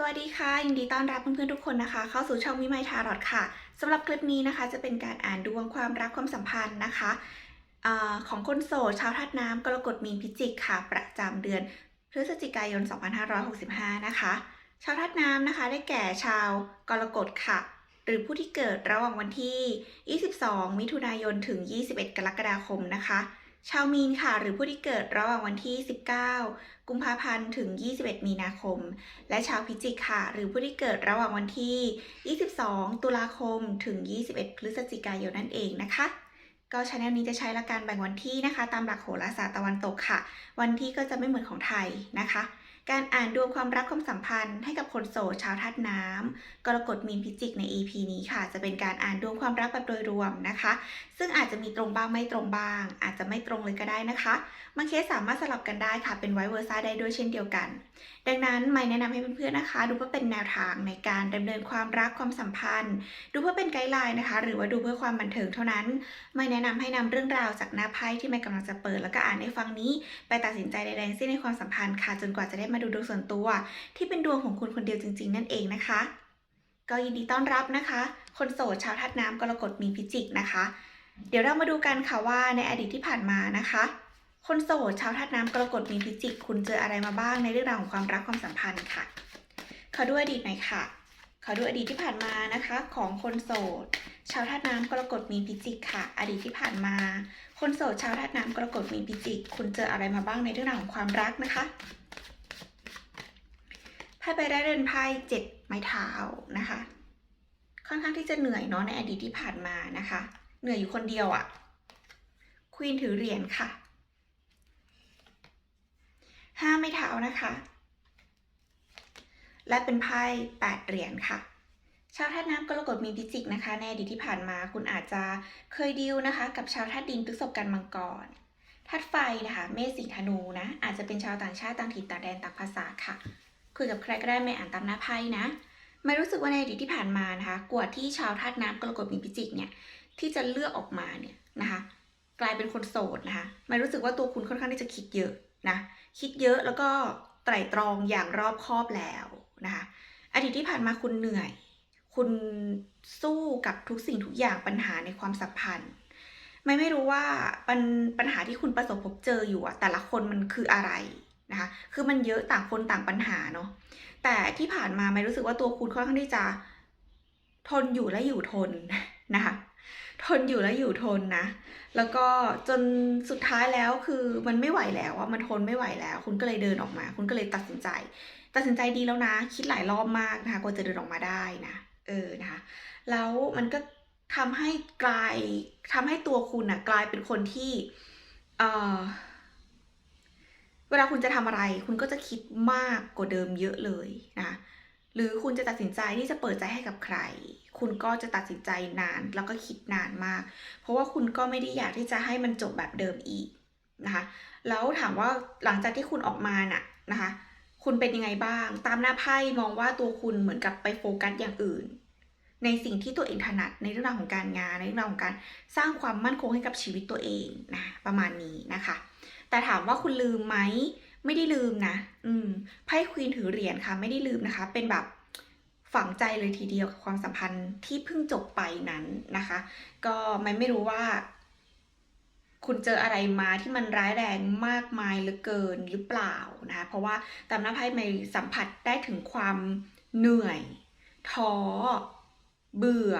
สวัสดีค่ะยินดีต้อนรับเพื่อนๆทุกคนนะคะ เข้าสู่ช่องวิไมทารอดค่ะสำหรับคลิปนี้นะคะ จะเป็นการอ่านดวงความรักความสัมพันธ์นะคะอของคนโสดชาวธาตุน้ำกรกฎมีนพิจิกค่ะ ประจำเดือนพฤศจิกายน 2565 นะคะ ชาวธาตุน้ำนะคะ ได้แก่ชาวกรกฎค่ะ หรือผู้ที่เกิดระหว่างวันที่ 22 มิถุนายนถึง 21 กรกฎาคมนะคะ ชาวมีนค่ะ หรือผู้ที่เกิดระหว่างวันที่ 19 กุมภาพันธ์ถึง 21 มีนาคม และชาวพิจิกค่ะ หรือผู้ที่เกิดระหว่างวันที่ 22 ตุลาคมถึง 21 พฤศจิกายนนั่นเองนะคะก็ชาแนลนี้จะใช้ละกการแบ่งวันที่นะคะ ตามหลักโหราศาสตร์ตะวันตกค่ะ วันที่ก็จะไม่เหมือนของไทยนะคะ การอ่านดวงความรักความสัมพันธ์ให้กับคนโสดชาวธาตุน้ำกรกฎมีนพิจิกใน EP นี้ค่ะ จะเป็นการอ่านดวงความรักแบบโดยรวมนะคะ ซึ่งอาจจะมีตรงบ้างไม่ตรงบ้าง อาจจะไม่ตรงเลยก็ได้นะคะบางเคสสามารถสลับกันได้ค่ะเป็นไวเวอร์ซ่าได้ด้วยเช่นเดียวกัน ดังนั้นไม่แนะนำให้เพื่อนๆนะคะ ดูเพื่อเป็นแนวทางในการดำเนินความรักความสัมพันธ์ ดูเพื่อเป็นไกด์ไลน์นะคะ หรือว่าดูเพื่อความบันเทิงเท่านั้น ไม่แนะนำให้นำเรื่องราวจากหน้าไพ่ที่ไม่กำลังจะเปิดแล้วก็อ่านให้ฟังนี้ ไปตัดสินใจใดๆทั้งสิ้นในความสัมพันธ์ค่ะ จนกว่าจะได้มาดูดวงส่วนตัว ที่เป็นดวงของคุณคนเดียวจริง ๆ นั่นเองนะคะ ก็ยินดีต้อนรับนะคะ คนโสดชาวธาตุน้ำกรกฎมีพิจิกนะคะ เดี๋ยวเรามาดูกันค่ะว่าในอดีตที่ผ่านมานะคะ คนโสดชาวธาตุน้ำกรกฎมีนพิจิก คุณเจออะไรมาบ้างในเรื่องราวของความรักความสัมพันธ์ค่ะ ขอดูอดีตหน่อยค่ะ ขอดูอดีตที่ผ่านมานะคะ ของคนโสด ชาวธาตุน้ำกรกฎมีนพิจิกค่ะ อดีตที่ผ่านมา คนโสดชาวธาตุน้ำกรกฎมีนพิจิก คุณเจออะไรมาบ้างในเรื่องราวของความรักนะคะไพ่ใบแรกเดินไพ่เจ็ดไม้เท้านะคะ ค่อนข้างที่จะเหนื่อยเนาะในอดีตที่ผ่านมานะคะ เหนื่อยอยู่คนเดียวอะ่ะควีนถือเหรียญค่ะ ห้าไม้เท้านะคะ และเป็นไพ่แปดเหรียญค่ะชาวธาตุน้ำกรกฎมีพิจิกนะคะ ในอดีตที่ผ่านมาคุณอาจจะเคยดีลนะคะ กับชาวธาตุดินพฤษภกันมังกรธาตุไฟนะคะ เมษสิงธนูนะ อาจจะเป็นชาวต่างชาติต่างถิ่นต่างแดนต่างภาษาค่ะ คุยกับใครก็ได้ไม่อ่านตามหน้าไพ่นะ ไม่รู้สึกว่าในอดีตที่ผ่านมานะคะ กว่าที่ชาวธาตุน้ำกรกฎมีพิจิกเนี่ย ที่จะเลือกออกมาเนี่ยนะคะ กลายเป็นคนโสดนะคะ ไม่รู้สึกว่าตัวคุณค่อนข้างที่จะคิดเยอะ นะคิดเยอะแล้วก็ไตร่ตรองอย่างรอบคอบแล้วนะคะอดีตที่ผ่านมาคุณเหนื่อย คุณสู้กับทุกสิ่งทุกอย่างปัญหาในความสัมพันธ์ ไม่ไม่รู้ว่าปัญปัญหาที่คุณประสบพบเจออยู่อะแต่ละคนมันคืออะไรนะคะคือมันเยอะต่างคนต่างปัญหาเนาะแต่ที่ผ่านมาไม่รู้สึกว่าตัวคุณค่อนข้างที่จะทนอยู่และอยู่ทนนะคะ ทนอยู่และอยู่ทนนะ แล้วก็จนสุดท้ายแล้วคือมันไม่ไหวแล้วอะมันทนไม่ไหวแล้ว คุณก็เลยเดินออกมา คุณก็เลยตัดสินใจ ตัดสินใจดีแล้วนะ คิดหลายรอบมากนะคะกว่าจะเดินออกมาได้นะ เออนะคะ แล้วมันก็ทำให้กลายทำให้ตัวคุณอะกลายเป็นคนที่ เออเวลาคุณจะทำอะไร คุณก็จะคิดมากกว่าเดิมเยอะเลยนะ หรือคุณจะตัดสินใจที่จะเปิดใจให้กับใคร คุณก็จะตัดสินใจนานแล้วก็คิดนานมาก เพราะว่าคุณก็ไม่ได้อยากที่จะให้มันจบแบบเดิมอีกนะคะแล้วถามว่าหลังจากที่คุณออกมาน่ะนะคะคุณเป็นยังไงบ้าง ตามหน้าไพ่มองว่าตัวคุณเหมือนกับไปโฟกัสอย่างอื่น ในสิ่งที่ตัวเองถนัดในเรื่องราวของการงานในเรื่องราวของการสร้างความมั่นคงให้กับชีวิตตัวเองนะประมาณนี้นะคะ แต่ถามว่าคุณลืมไหม ไม่ได้ลืมนะ อืม ไพ่ควีนถือเหรียญค่ะ ไม่ได้ลืมนะคะ เป็นแบบฝังใจเลยทีเดียวกับความสัมพันธ์ที่เพิ่งจบไปนั้นนะคะ ก็ไม่ไม่รู้ว่า คุณเจออะไรมาที่มันร้ายแรงมากมายหลือเกินหรือเปล่านะคะ เพราะว่าตามหน้าไพ่ไม่สัมผัสได้ถึงความเหนื่อยท้อเบื่อ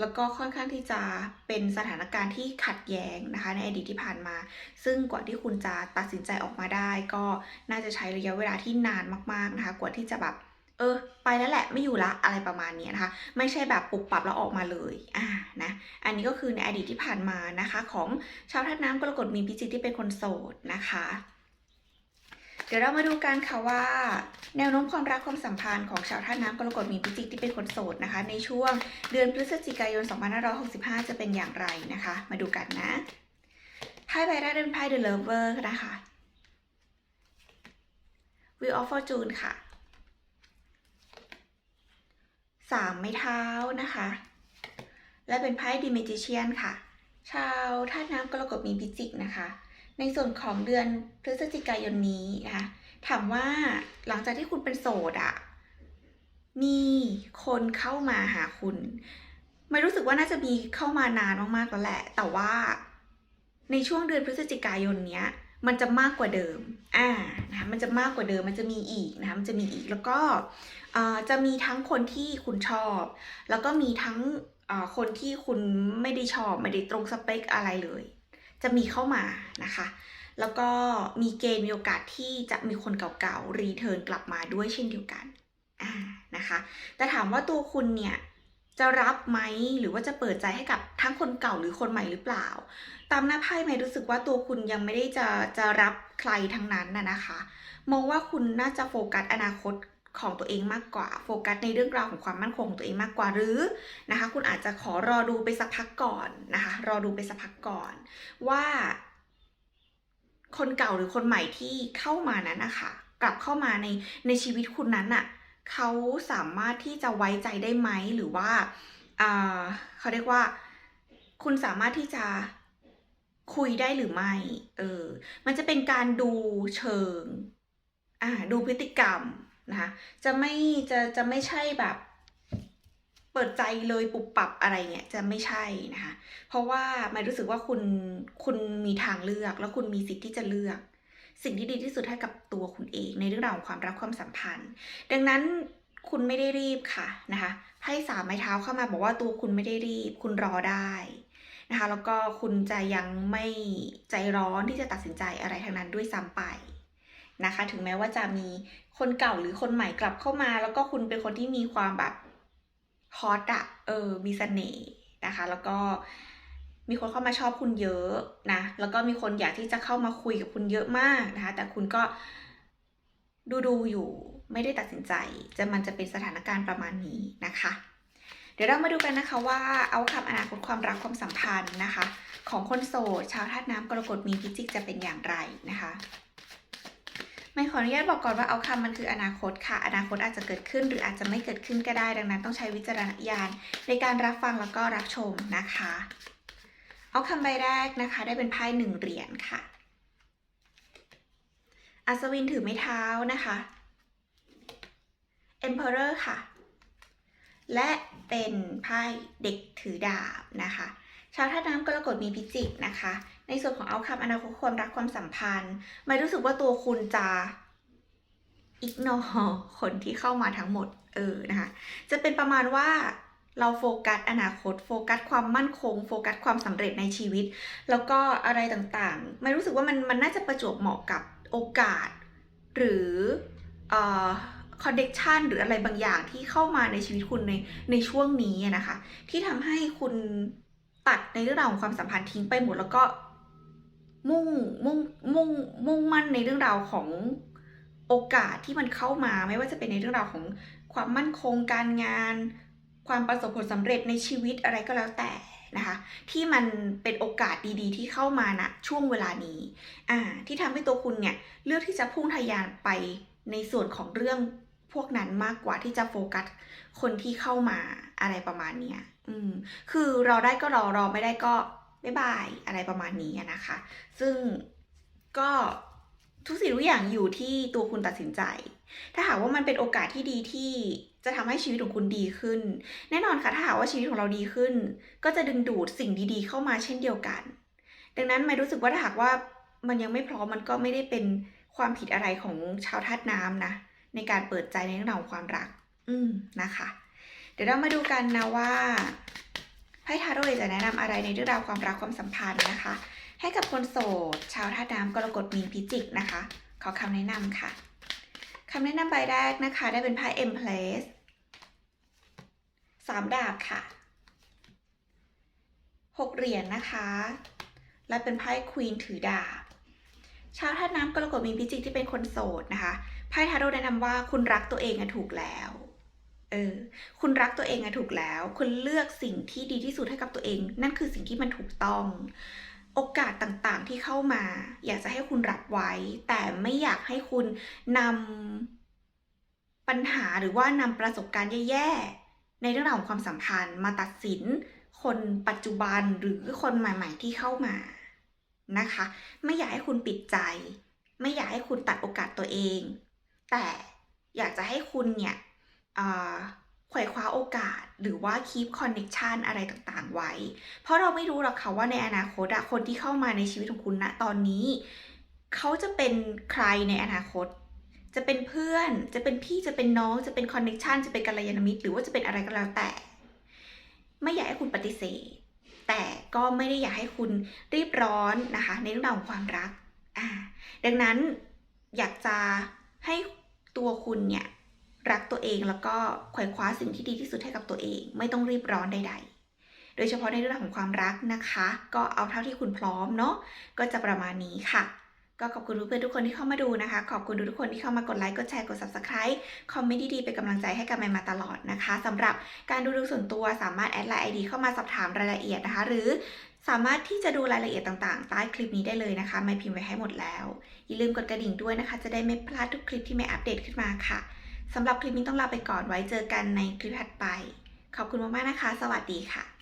แล้วก็ค่อนข้างที่จะเป็นสถานการณ์ที่ขัดแย้งนะคะ ในอดีตที่ผ่านมา ซึ่งกว่าที่คุณจะตัดสินใจออกมาได้ ก็น่าจะใช้ระยะเวลาที่นานมากๆนะคะ กว่าที่จะแบบเออไปแล้วแหละไม่อยู่ละอะไรประมาณนี้นะคะ ไม่ใช่แบบปรับปรับแล้วออกมาเลยอ่านะอันนี้ก็คือในอดีตที่ผ่านมานะคะ ของชาวธาตุน้ำกรกฎมีพิจิกที่เป็นคนโสดนะคะ เดี๋ยวเรามาดูกันค่ะว่า แนวโน้มความรักความสัมพันธ์ของชาวธาตุน้ำกรกฎมีพิจิกที่เป็นคนโสดนะคะ ในช่วงเดือนพฤศจิกายน 2565 จะเป็นอย่างไรนะคะ มาดูกันนะไพ่ใบแรกเป็นไพ่ The Lover นะคะ Wheel of Fortune ค่ะสามไม้เท้านะคะ และเป็นไพ่ The Magician ค่ะ ชาวธาตุน้ำกรกฎมีพิจิกนะคะ ในส่วนของเดือนพฤศจิกายนนี้นะคะถามว่าหลังจากที่คุณเป็นโสดอะมีคนเข้ามาหาคุณ ไม่รู้สึกว่าน่าจะมีเข้ามานานมากๆแล้วแหละ แต่ว่าในช่วงเดือนพฤศจิกายนเนี้ย มันจะมากกว่าเดิม อ่านะคะมันจะมากกว่าเดิม มันจะมีอีกนะคะมันจะมีอีก แล้วก็จะมีทั้งคนที่คุณชอบ แล้วก็มีทั้งคนที่คุณไม่ได้ชอบ ไม่ได้ตรงสเปคอะไรเลย จะมีเข้ามานะคะ แล้วก็มีเกณฑ์มีโอกาสที่จะมีคนเก่าๆรีเทิร์นกลับมาด้วยเช่นเดียวกันอ่านะคะ แต่ถามว่าตัวคุณเนี่ยจะรับไหมหรือว่าจะเปิดใจให้กับทั้งคนเก่าหรือคนใหม่หรือเปล่า ตามหน้าไพ่ไม่รู้สึกว่าตัวคุณยังไม่ได้จะจะรับใครทั้งนั้นนะนะคะ มองว่าคุณน่าจะโฟกัสอนาคต ของตัวเองมากกว่าโฟกัสในเรื่องราวของความมั่นคงของตัวเองมากกว่าหรือนะคะ คุณอาจจะขอรอดูไปสักพักก่อนนะคะ รอดูไปสักพักก่อน ว่า คนเก่าหรือคนใหม่ที่เข้ามานั้นนะคะกลับเข้ามาในในชีวิตคุณนั้นน่ะเขาสามารถที่จะไว้ใจได้ไหมหรือว่าอ่าเขาเรียกว่า คุณสามารถที่จะคุยได้หรือไม่เออมันจะเป็นการดูเชิงอ่าดูพฤติกรรม นะคะจะไม่จะจะไม่ใช่แบบเปิดใจเลยปุบปับอะไรเงี้ยจะไม่ใช่นะคะเพราะว่าไม่รู้สึกว่าคุณคุณมีทางเลือกแล้วคุณมีสิทธิ์ที่จะเลือก สิ่งที่ดีที่สุดให้กับตัวคุณเองในเรื่องราวของความรักความสัมพันธ์ ดังนั้นคุณไม่ได้รีบค่ะนะคะไพ่สามไม้เท้าเข้ามาบอกว่าตัวคุณไม่ได้รีบ คุณรอได้นะคะแล้วก็คุณจะยังไม่ใจร้อนที่จะตัดสินใจอะไรทั้งนั้นด้วยซ้ำไป นะคะ ถึงแม้ว่าจะมีคนเก่าหรือคนใหม่กลับเข้ามา แล้วก็คุณเป็นคนที่มีความแบบฮอตอะเออมีเสน่ห์นะคะ แล้วก็มีคนเข้ามาชอบคุณเยอะนะ แล้วก็มีคนอยากที่จะเข้ามาคุยกับคุณเยอะมากนะคะ แต่คุณก็ดูดูอยู่ไม่ได้ตัดสินใจ จะมันจะเป็นสถานการณ์ประมาณนี้นะคะ เดี๋ยวเรามาดูกันนะคะว่าเอาคำอนาคตความรักความสัมพันธ์นะคะ ของคนโสดชาวธาตุน้ำกรกฎมีพิจิกจะเป็นอย่างไรนะคะ ไม่ขออนุญาตบอกก่อนว่าเอาคำมันคืออนาคตค่ะ อนาคตอาจจะเกิดขึ้นหรืออาจจะไม่เกิดขึ้นก็ได้ดังนั้น ต้องใช้วิจารณญาณในการรับฟังแล้วก็รับชมนะคะเอาคำใบแรกนะคะ ได้เป็นไพ่หนึ่งเหรียญค่ะ อัศวินถือไม้เท้านะคะ Emperor ค่ะ และเป็นไพ่เด็กถือดาบนะคะ ชาวท่าตุน้ำกรกฎมีพิจิกนะคะ ในส่วนของเอาคำอนาคตความรักความสัมพันธ์ไม่รู้สึกว่าตัวคุณจะอิกนอคนที่เข้ามาทั้งหมดเออนะคะจะเป็นประมาณว่าเราโฟกัสอนาคต โฟกัสความมั่นคง โฟกัสความสำเร็จในชีวิต แล้วก็อะไรต่างๆ ไม่รู้สึกว่ามันมันน่าจะประจวบเหมาะกับโอกาส หรือคอนเนคชันหรืออะไรบางอย่างที่เข้ามาในชีวิตคุณในในช่วงนี้นะคะ ที่ทำให้คุณตัดในเรื่องราวของความสัมพันธ์ทิ้งไปหมดแล้วก็ มุ่งมุ่งมุ่งมุ่งมั่นในเรื่องราวของโอกาสที่มันเข้ามาไม่ว่าจะเป็นในเรื่องราวของความมั่นคงการงาน ความประสบผลสำเร็จในชีวิตอะไรก็แล้วแต่นะคะ ที่มันเป็นโอกาสดีๆ ที่เข้ามาณช่วงเวลานี้อ่าที่ทำให้ตัวคุณเนี่ยเลือกที่จะพุ่งทะยานไปในส่วนของเรื่องพวกนั้นมากกว่าที่จะโฟกัสคนที่เข้ามาอะไรประมาณเนี้ยอืมคือเราได้ก็รอรอไม่ได้ก็ บ๊ายบายอะไรประมาณนี้นะคะ ซึ่งก็ทุกสิ่งทุกอย่างอยู่ที่ตัวคุณตัดสินใจ ถ้าหากว่ามันเป็นโอกาสที่ดีที่จะทำให้ชีวิตของคุณดีขึ้น แน่นอนค่ะถ้าหากว่าชีวิตของเราดีขึ้น ก็จะดึงดูดสิ่งดีๆ เข้ามาเช่นเดียวกัน ดังนั้นไม่รู้สึกว่าถ้าหากว่ามันยังไม่พร้อมมันก็ไม่ได้เป็นความผิดอะไรของชาวธาตุน้ำนะ ในการเปิดใจในเรื่องของความรัก อืมนะคะ เดี๋ยวเรามาดูกันนะว่า ไพ่ทาโร่จะแนะนำอะไรในเรื่องราวความรักความสัมพันธ์นะคะ ให้กับคนโสด ชาวธาตุน้ำกรกฎมีนพิจิกนะคะ ขอคำแนะนำค่ะคำแนะนำใบแรกนะคะ ได้เป็นไพ่ Empress สามดาบค่ะหกเหรียญนะคะ และเป็นไพ่ Queen ถือดาบชาวธาตุน้ำกรกฎมีนพิจิกที่เป็นคนโสดนะคะไพ่ทาโร่แนะนำว่าคุณรักตัวเองถูกแล้ว เออ คุณรักตัวเองอะถูกแล้ว คุณเลือกสิ่งที่ดีที่สุดให้กับตัวเอง นั่นคือสิ่งที่มันถูกต้อง โอกาสต่างๆที่เข้ามา อยากจะให้คุณรับไว้ แต่ไม่อยากให้คุณนำปัญหาหรือว่านำประสบการณ์แย่ๆ ในเรื่องราวของความสัมพันธ์ มาตัดสิน คนปัจจุบันหรือคนใหม่ ๆ ที่เข้ามานะคะ ไม่อยากให้คุณปิดใจ ไม่อยากให้คุณตัดโอกาสตัวเอง แต่อยากจะให้คุณเนี่ย อ่าไขว่คว้าโอกาสหรือว่า keep connection อะไรต่างๆ ไว้ เพราะเราไม่รู้หรอกค่ะว่าในอนาคตคนที่เข้ามาในชีวิตของคุณณตอนนี้ เขาจะเป็นใครในอนาคต จะเป็นเพื่อน จะเป็นพี่จะเป็นน้อง จะเป็นคอนเน c ชันจะเป็นกัลยาณมิตร หรือว่าจะเป็นอะไรก็แล้วแต่ ไม่อยากให้คุณปฏิเสธ แต่ก็ไม่ได้อยากให้คุณรีบร้อนนะคะ ในเรื่องราวของความรัก อ่า ดังนั้นอยากจะให้ตัวคุณเนี่ย รักตัวเองแล้วก็ขว่คว้าสิ่งที่ดีที่สุดให้กับตัวเอง ไม่ต้องรีบร้อนใด ๆ โดยเฉพาะในเรื่องของความรักนะคะ ก็เอาเท่าที่คุณพร้อมเนาะก็จะประมาณนี้ค่ะ ก็ขอบคุณเพื่อนทุกคนที่เข้ามาดูนะคะ ขอบคุณทุกคนที่เข้ามากดไลค์กดแชร์กด subscribe คอมเมนต์ดีๆเป็นกำลังใจให้กับแมนมาตลอดนะคะสำหรับการดูดวงส่วนตัวสามารถแอดไลน์ไอดีเข้ามาสอบถามรายละเอียดนะคะ หรือสามารถที่จะดูรายละเอียดต่างๆ ใต้คลิปนี้ได้เลยนะคะ ไม่พิมพ์ไว้ให้หมดแล้ว อย่าลืมกดกระดิ่งด้วยนะคะ จะได้ไม่พลาดทุกคลิปที่แม่อัปเดตขึ้นมาค่ะ สำหรับคลิปนี้ต้องลาไปก่อนไว้เจอกันในคลิปถัดไป ขอบคุณมากๆนะคะ สวัสดีค่ะ